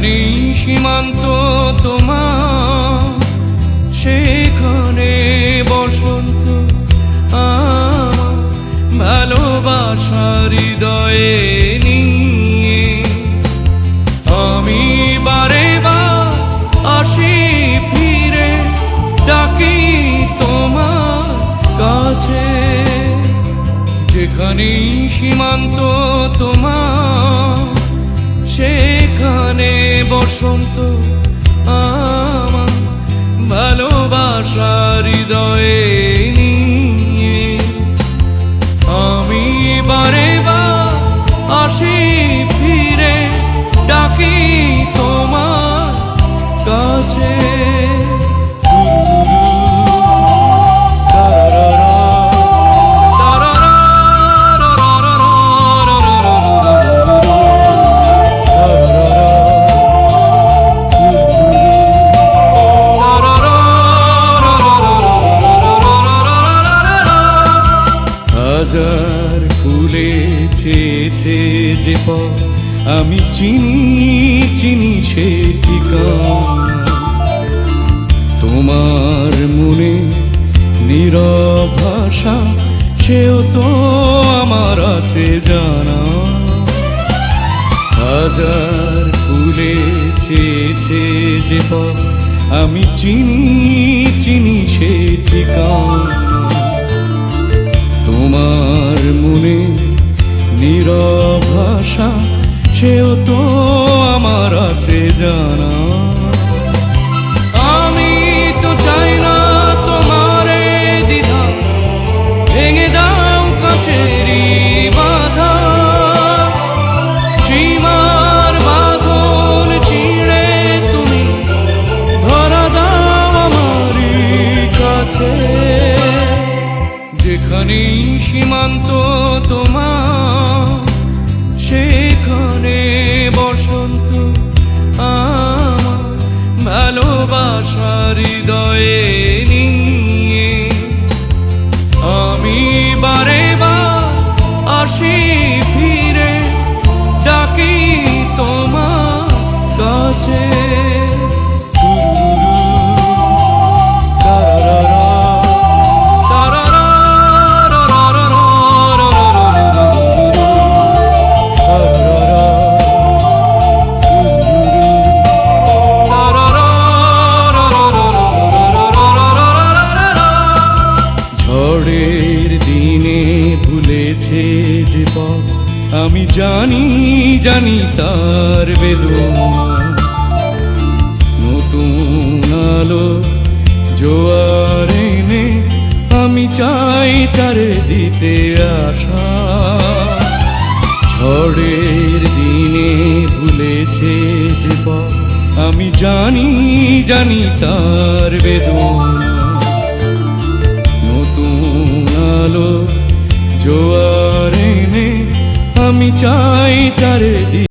যেখানে সীমান্ত তোমার, সেখানে বসন্ত ভালোবাসা হৃদয়ে নিয়ে। আমি বারে আসি ফিরে, ডাকি তোমার কাছে। যেখানে সীমান্ত তোমার, সে সেখানে বসন্ত আমার ভালোবাসা হৃদয়ে নিয়ে হাজার ফুলে ছেছে যে পথ আমি চিনি চিনি সে ঠিকানা। তোমার মনে নীরব ভাষা, সেও তো আমার আছে জানা। হাজার ফুলে ছেছে যে পথ আমি চিনি চিনি সে ঠিকানা। তোমার মনে নীরব ভাষা, সেও তো আমার আছে জানা। আমি তো চাই না তোমার দ্বিধা, ভেঙে দাও কাছেরি বাধা। তুমি কাছে। যেখানেই সীমান্ত তোমার সেখানে বসন্ত আমার ভালোবাসা হৃদয়ে ঝড়ের দিনে ভুলেছে যে পথ আমি জানি জানি তার বেদনা। নতুন আলো জোয়ার এনে আমি চাই তার দিতে আসা ঝড়ের দিনে ভুলেছে যে পথ আমি জানি জানি তার বেদনা। আমি চাই তার